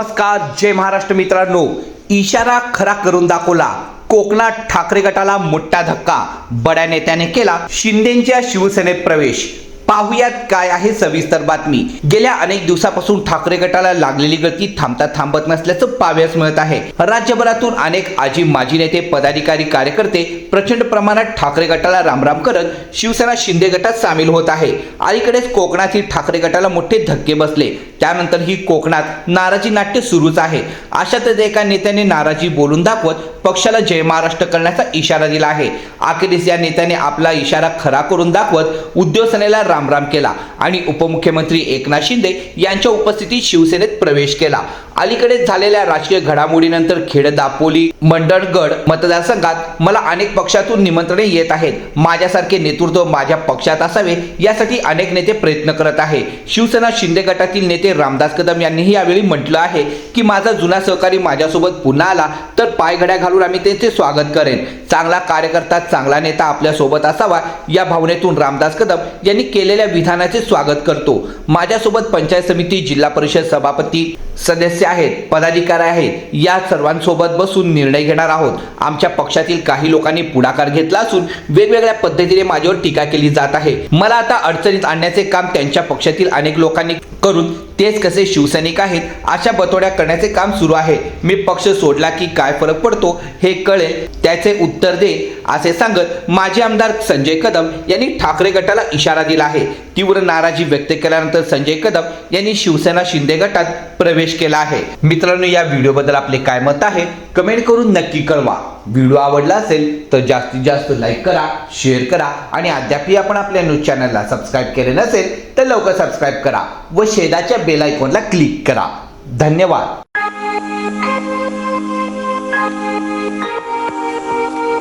नमस्कार जय महाराष्ट्र मित्रांनो. इशारा खरा करून दाखवला. कोकणात ठाकरे गटाला मोठा धक्का. बड्या नेत्याने केला शिंदेच्या शिवसेनेत प्रवेश. पाहुयात काय आहे सविस्तर बातमी. गेल्या अनेक दिवसापासून ठाकरे गटाला लागलेली गळती थांबता थांबत नसल्याचं पाहाव्यास मिळत आहे. राज्यभरातून अनेक आजी माजी नेते पदाधिकारी कार्यकर्ते प्रचंड प्रमाणात ठाकरे गटाला रामराम करत शिवसेना शिंदे गटात सामील होत आहे. अलीकडेच कोकणातील ठाकरे गटाला मोठे धक्के बसले. त्यानंतर ही कोकणात नाराजी नाट्य सुरूच आहे. अशातच एका नेत्याने नाराजी बोलून दाखवत पक्षाला जय महाराष्ट्र करण्याचा इशारा दिला आहे. अखेरीस या नेत्याने आपला इशारा खरा करून दाखवत उद्योगसेनेला रामराम केला आणि उपमुख्यमंत्री एकनाथ शिंदे यांच्या उपस्थितीत शिवसेनेत प्रवेश केला. अलीकडेच झालेल्या राजकीय घडामोडीनंतर खेड दापोली मंडणगड मतदारसंघात मला अनेक पक्षातून निमंत्रणे येत आहेत. माझ्यासारखे नेतृत्व माझ्या पक्षात असावे यासाठी अनेक नेते प्रयत्न करत आहे. शिवसेना शिंदे गटातील नेते रामदास कदम यांनीही यावेळी म्हटलं आहे की माझा जुना सहकारी माझ्यासोबत पुन्हा आला तर पायघड्या घालून आम्ही त्यांचे स्वागत करेन. चांगला कार्यकर्ता चांगला नेता आपल्यासोबत असावा या भावनेतून रामदास कदम यांनी केलेल्या विधानाचे स्वागत करतो. माझ्यासोबत पंचायत समिती जिल्हा परिषद सभापती सदस्य आहेत पदाधिकारी आहेत या सर्वांसोबत बसून निर्णय घेणार आहोत. आमच्या पक्षातील काही लोकांनी पुढाकार घेतला असून वेगवेगळ्या पद्धतीने माझ्यावर टीका केली जात आहे. मला आता अडचणीत आणण्याचे काम त्यांच्या पक्षातील अनेक लोकांनी करून तेच कसे शिवसैनिक आहेत अशा बतोड्या करण्याचे काम सुरू आहे. मी पक्ष सोडला की काय फरक पडतो हे कळेल त्याचे उत्तर दे असे सांगत माजी आमदार संजय कदम यांनी ठाकरे गटाला इशारा दिला आहे. तीव्र नाराजी व्यक्त केल्यानंतर संजय कदम यांनी शिवसेना शिंदे गटात प्रवेश केला आहे. मित्रांनो या व्हिडिओबद्दल आपले काय मत आहे? कमेंट करून नक्की कळवा. व्हिडिओ आवडला असेल तर जास्तीत जास्त लाईक करा शेअर करा आणि अद्यापही आपण आपल्या न्यूज चॅनलला सबस्क्राईब केले नसेल तर लवकर सबस्क्राईब करा व शेजाच्या बेल आयकॉनला क्लिक करा. धन्यवाद. Thank you.